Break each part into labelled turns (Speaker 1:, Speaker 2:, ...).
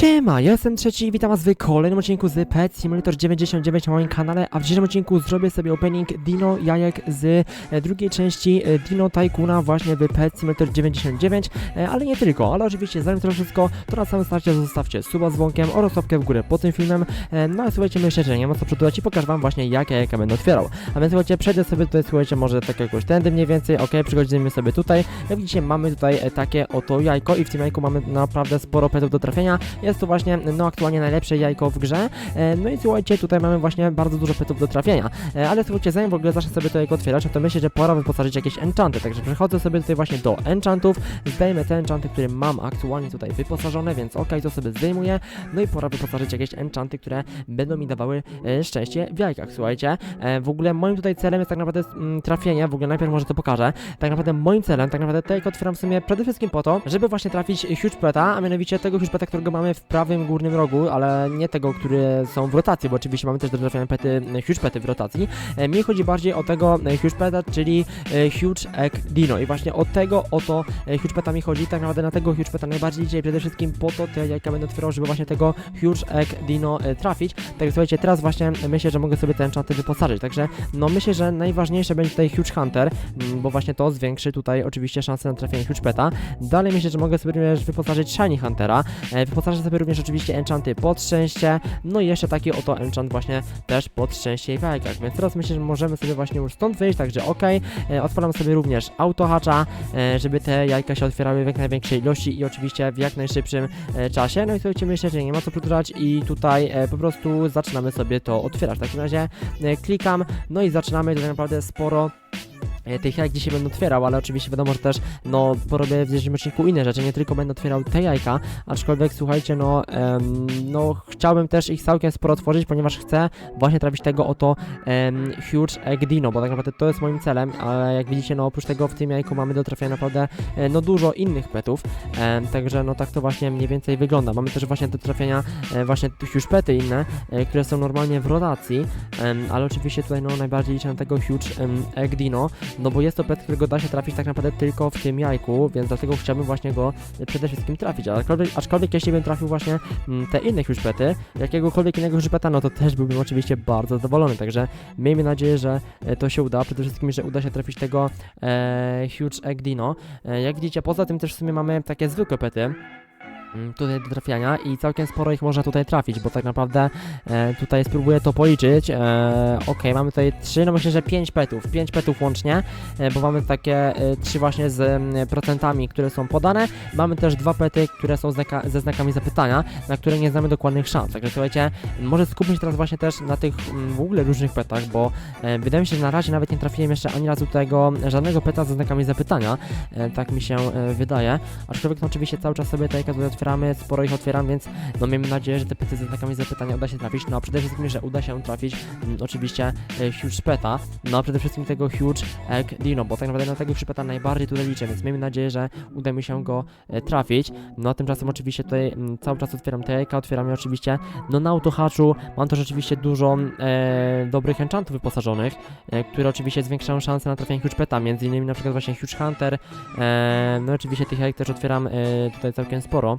Speaker 1: Siema, ja jestem trzeci i witam was w kolejnym odcinku z Pet Simulator 99 na moim kanale, a w dzisiejszym odcinku zrobię sobie opening Dino Jajek z e, drugiej części e, Dino Tycoona właśnie w Pet Simulator 99, e, ale nie tylko, ale oczywiście zanim to wszystko, to na samym starcie zostawcie suba z dzwonkiem oraz łapkę w górę pod tym filmem, no ale słuchajcie, myślę, że nie ma co przedłużać i pokażę wam właśnie jak jajka będę otwierał, a więc słuchajcie, przejdę sobie tutaj, słuchajcie, może tak jakoś tędy mniej więcej, ok, przychodzimy sobie tutaj, jak widzicie mamy tutaj takie oto jajko i w tym jajku mamy naprawdę sporo petów do trafienia, jest to właśnie, no aktualnie najlepsze jajko w grze. E, No i słuchajcie, tutaj mamy właśnie bardzo dużo petów do trafienia. E, Ale słuchajcie, zanim w ogóle zacznę sobie to jajko otwierać, to myślę, że pora wyposażyć jakieś enchanty. Także przechodzę sobie tutaj właśnie do enchantów, zdejmę te enchanty, które mam aktualnie tutaj wyposażone, więc ok, to sobie zdejmuję. No i pora wyposażyć jakieś enchanty, które będą mi dawały e, szczęście w jajkach, słuchajcie. W ogóle moim tutaj celem jest tak naprawdę mm, trafienie, w ogóle najpierw może to pokażę. Tak naprawdę moim celem, tak naprawdę to jajko otwieram w sumie przede wszystkim po to, żeby właśnie trafić huge peta, a mianowicie tego huge peta, którego mamy w prawym górnym rogu, ale nie tego, które są w rotacji, bo oczywiście mamy też do trafiania pety, huge pety w rotacji. E, Mi chodzi bardziej o tego e, huge peta, czyli e, huge egg dino i właśnie o tego oto e, huge peta mi chodzi, tak naprawdę na tego huge peta najbardziej dzisiaj przede wszystkim po to te jajka będę otwierał, żeby właśnie tego huge egg dino e, trafić. Tak słuchajcie, teraz właśnie myślę, że mogę sobie te enchanty wyposażyć, także no myślę, że najważniejsze będzie tutaj huge hunter, mm, bo właśnie to zwiększy tutaj oczywiście szanse na trafienie huge peta. Dalej myślę, że mogę sobie również wyposażyć shiny huntera, e, wyposażę sobie również oczywiście enchanty pod szczęście, no i jeszcze taki oto enchant właśnie też pod szczęście i w jajkach, więc teraz myślę, że możemy sobie właśnie już stąd wyjść, także ok, e, odpalam sobie również autohacza, e, żeby te jajka się otwierały w jak największej ilości i oczywiście w jak najszybszym e, czasie, no i słuchajcie, myślę, że nie ma co przedłużać i tutaj e, po prostu zaczynamy sobie to otwierać, w takim razie e, klikam, no i zaczynamy. Tak naprawdę sporo tych jajek dzisiaj będę otwierał, ale oczywiście wiadomo, że też no porobię w dzisiejszym odcinku inne rzeczy, nie tylko będę otwierał te jajka, aczkolwiek słuchajcie, no, em, no chciałbym też ich całkiem sporo otworzyć, ponieważ chcę właśnie trafić tego oto em, huge egg dino, bo tak naprawdę to jest moim celem, ale jak widzicie, no oprócz tego w tym jajku mamy do trafienia naprawdę e, no dużo innych petów, także no tak to właśnie mniej więcej wygląda. Mamy też właśnie do trafienia e, właśnie huge pety inne, e, które są normalnie w rotacji, em, ale oczywiście tutaj no najbardziej liczę na tego huge em, egg dino, no bo jest to pet, którego da się trafić tak naprawdę tylko w tym jajku, więc dlatego chciałbym właśnie go przede wszystkim trafić, aczkolwiek, aczkolwiek jeśli bym trafił właśnie mm, te inne huge pety, jakiegokolwiek innego huge peta, no to też byłbym oczywiście bardzo zadowolony, także miejmy nadzieję, że e, to się uda, przede wszystkim, że uda się trafić tego e, huge egg dino. E, jak widzicie, poza tym też w sumie mamy takie zwykłe pety, tutaj do trafiania i całkiem sporo ich można tutaj trafić, bo tak naprawdę e, tutaj spróbuję to policzyć. E, ok, mamy tutaj 3, no myślę, że 5 petów, 5 petów łącznie, e, bo mamy takie e, 3 właśnie z mm, procentami, które są podane. Mamy też dwa pety, które są znaka, ze znakami zapytania, na które nie znamy dokładnych szans. Także słuchajcie, może skupmy się teraz właśnie też na tych mm, w ogóle różnych petach, bo e, wydaje mi się, że na razie nawet nie trafiłem jeszcze ani razu tego żadnego peta ze znakami zapytania. E, tak mi się e, wydaje. Aczkolwiek no, oczywiście cały czas sobie te tutaj otwieramy, sporo ich otwieram, więc no miejmy nadzieję, że te pety ze znakami zapytania uda się trafić. No a przede wszystkim, że uda się trafić mm, oczywiście e, huge peta, no a przede wszystkim tego huge egg dino, bo tak naprawdę na tego huge najbardziej tutaj liczę, więc miejmy nadzieję, że uda mi się go e, trafić. No a tymczasem oczywiście tutaj mm, cały czas otwieram te jajka, otwieram je oczywiście no na autohaczu. Mam też oczywiście dużo e, dobrych enchantów wyposażonych, e, które oczywiście zwiększają szanse na trafienie huge peta, między innymi na przykład właśnie huge hunter. E, no oczywiście tych jajek też otwieram e, tutaj całkiem sporo.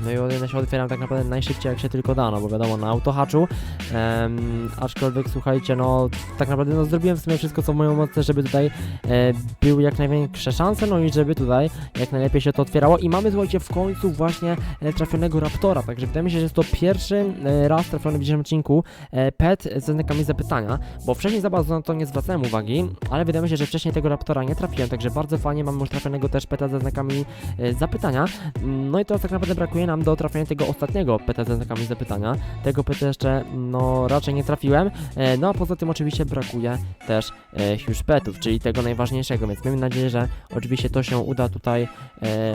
Speaker 1: No i one się otwieram tak naprawdę najszybciej jak się tylko da, no bo wiadomo, na autohaczu. Em, aczkolwiek słuchajcie, no tak naprawdę no, zrobiłem w sumie wszystko co w moją mocy, żeby tutaj e, były jak największe szanse, no i żeby tutaj jak najlepiej się to otwierało. I mamy słuchajcie w końcu właśnie e, trafionego Raptora, także wydaje mi się, że jest to pierwszy e, raz trafiony w dzisiejszym odcinku e, pet ze znakami zapytania, bo wcześniej za bardzo na to nie zwracałem uwagi, ale wydaje mi się, że wcześniej tego Raptora nie trafiłem, także bardzo fajnie mamy już trafionego też peta ze znakami e, zapytania. No i teraz tak naprawdę brakuje nam do trafienia tego ostatniego peta ze znakami zapytania. Tego peta jeszcze no raczej nie trafiłem. E, no a poza tym oczywiście brakuje też e, huge petów, czyli tego najważniejszego, więc miejmy nadzieję, że oczywiście to się uda tutaj e,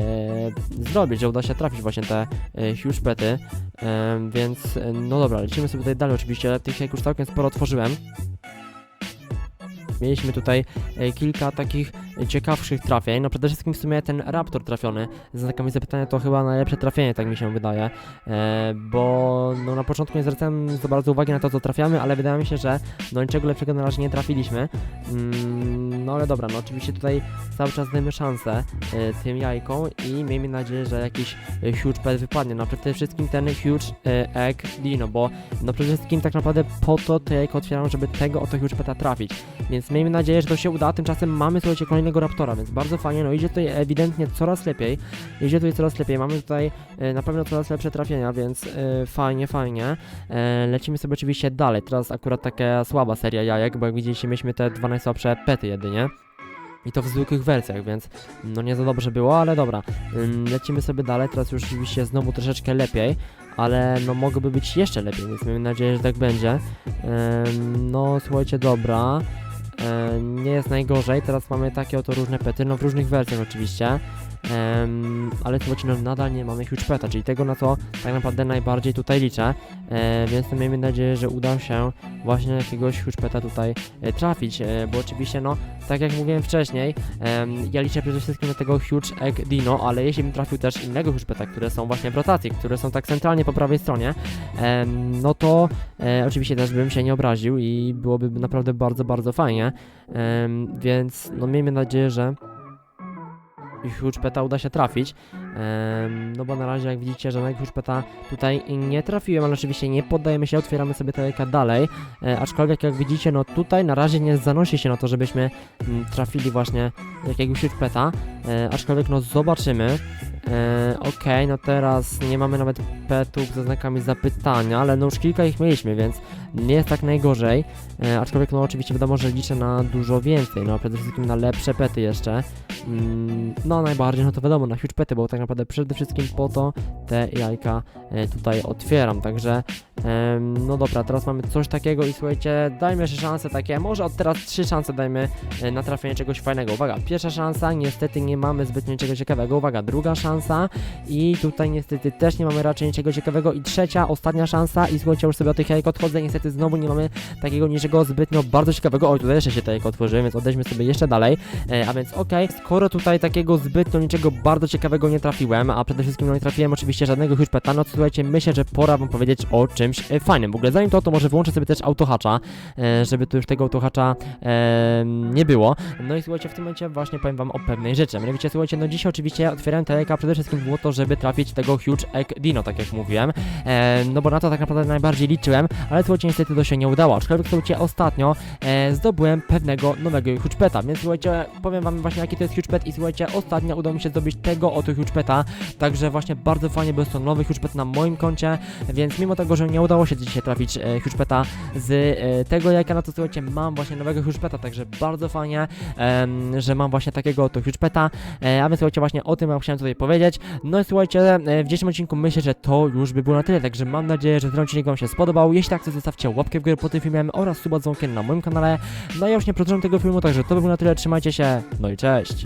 Speaker 1: zrobić, że uda się trafić właśnie te huge pety. Więc no dobra, lecimy sobie tutaj dalej oczywiście. Tych jak już całkiem sporo otworzyłem. Mieliśmy tutaj e, kilka takich ciekawszych trafień. No przede wszystkim w sumie ten Raptor trafiony z znakami zapytania to chyba najlepsze trafienie, tak mi się wydaje. E, bo no, na początku nie zwracałem za bardzo uwagi na to, co trafiamy, ale wydaje mi się, że no niczego lepszego na razie nie trafiliśmy. Mm, no ale dobra, no oczywiście tutaj cały czas dajmy szansę e, tym jajkom i miejmy nadzieję, że jakiś e, huge pet wypadnie. No przede wszystkim ten huge e, egg dino, bo no przede wszystkim tak naprawdę po to te jajko otwieram, żeby tego oto huge peta trafić. Więc miejmy nadzieję, że to się uda. Tymczasem mamy słuchajcie kolejnego raptora, więc bardzo fajnie. No idzie tutaj ewidentnie coraz lepiej. Idzie tutaj coraz lepiej. Mamy tutaj e, na pewno coraz lepsze trafienia, więc e, fajnie, fajnie. E, lecimy sobie oczywiście dalej. Teraz akurat taka słaba seria jajek, bo jak widzicie, mieliśmy te dwa najsłabsze pety jedynie. I to w zwykłych wersjach, więc no nie za dobrze było, ale dobra. Lecimy sobie dalej, teraz już oczywiście znowu troszeczkę lepiej, ale no mogłoby być jeszcze lepiej, więc miejmy nadzieję, że tak będzie. No słuchajcie, dobra. Nie jest najgorzej, teraz mamy takie oto różne pety, no w różnych wersjach oczywiście. Em, ale no nadal nie mamy huge peta, czyli tego na co tak naprawdę najbardziej tutaj liczę, e, więc miejmy nadzieję, że uda się właśnie jakiegoś huge peta tutaj e, trafić, e, bo oczywiście no, tak jak mówiłem wcześniej, em, ja liczę przede wszystkim na tego huge egg dino, ale jeśli bym trafił też innego huge peta, które są właśnie w rotacji, które są tak centralnie po prawej stronie, em, no to e, oczywiście też bym się nie obraził i byłoby naprawdę bardzo, bardzo fajnie, em, więc no miejmy nadzieję, że i huge peta uda się trafić. No bo na razie jak widzicie żadnego huge peta tutaj nie trafiłem, ale oczywiście nie poddajemy się, otwieramy sobie te jajka dalej. E, aczkolwiek jak widzicie, no tutaj na razie nie zanosi się na to, żebyśmy mm, trafili właśnie jakiegoś huge peta. E, aczkolwiek no zobaczymy. E, Okej, no teraz nie mamy nawet petów ze znakami zapytania, ale no już kilka ich mieliśmy, więc nie jest tak najgorzej. E, aczkolwiek no oczywiście wiadomo, że liczę na dużo więcej, no przede wszystkim na lepsze pety jeszcze. Mm, no najbardziej, no to wiadomo, na huge pety, bo tak naprawdę przede wszystkim po to te jajka e, tutaj otwieram, także no dobra, teraz mamy coś takiego i słuchajcie, dajmy jeszcze szanse takie, może od teraz trzy szanse dajmy e, na trafienie czegoś fajnego. Uwaga, pierwsza szansa, niestety nie mamy zbytnio niczego ciekawego, uwaga, druga szansa i tutaj niestety też nie mamy raczej niczego ciekawego. I trzecia, ostatnia szansa i słuchajcie, już sobie od tych jajek odchodzę, niestety znowu nie mamy takiego niczego zbytnio bardzo ciekawego, oj, tutaj jeszcze się jajko otworzyły, więc odejdźmy sobie jeszcze dalej, e, a więc okej, skoro tutaj takiego zbytnio niczego bardzo ciekawego nie trafiłem, a przede wszystkim no nie trafiłem oczywiście żadnego huge peta, no to słuchajcie, myślę, że pora wam powiedzieć o czymś e, fajnym. W ogóle zanim to, to może wyłączę sobie też autohacza, e, żeby tu już tego autohacza e, nie było. No i słuchajcie, w tym momencie właśnie powiem wam o pewnej rzeczy. Mianowicie, słuchajcie, no dzisiaj oczywiście otwierałem te jajka przede wszystkim było to, żeby trafić tego huge egg dino, tak jak mówiłem, no bo na to tak naprawdę najbardziej liczyłem, ale słuchajcie, niestety to się nie udało. Aczkolwiek słuchajcie, ostatnio zdobyłem pewnego nowego huge peta, więc słuchajcie, powiem wam właśnie jaki to jest huge pet i słuchajcie, ostatnio udało mi się zdobyć tego oto huge peta, także właśnie bardzo fajnie, jest to nowy huge pet na moim koncie, więc mimo tego, że nie udało się dzisiaj trafić e, z e, tego jajka, no to słuchajcie, mam właśnie nowego huge peta, także bardzo fajnie, em, że mam właśnie takiego oto huge peta, e, a więc słuchajcie, właśnie o tym chciałem tutaj powiedzieć, no i słuchajcie, e, w dzisiejszym odcinku myślę, że to już by było na tyle, także mam nadzieję, że ten odcinek wam się spodobał, jeśli tak, to zostawcie łapkę w górę pod tym filmem oraz suba dzwonkiem na moim kanale, no ja już nie przedłużam tego filmu, także to by było na tyle, trzymajcie się, no i cześć!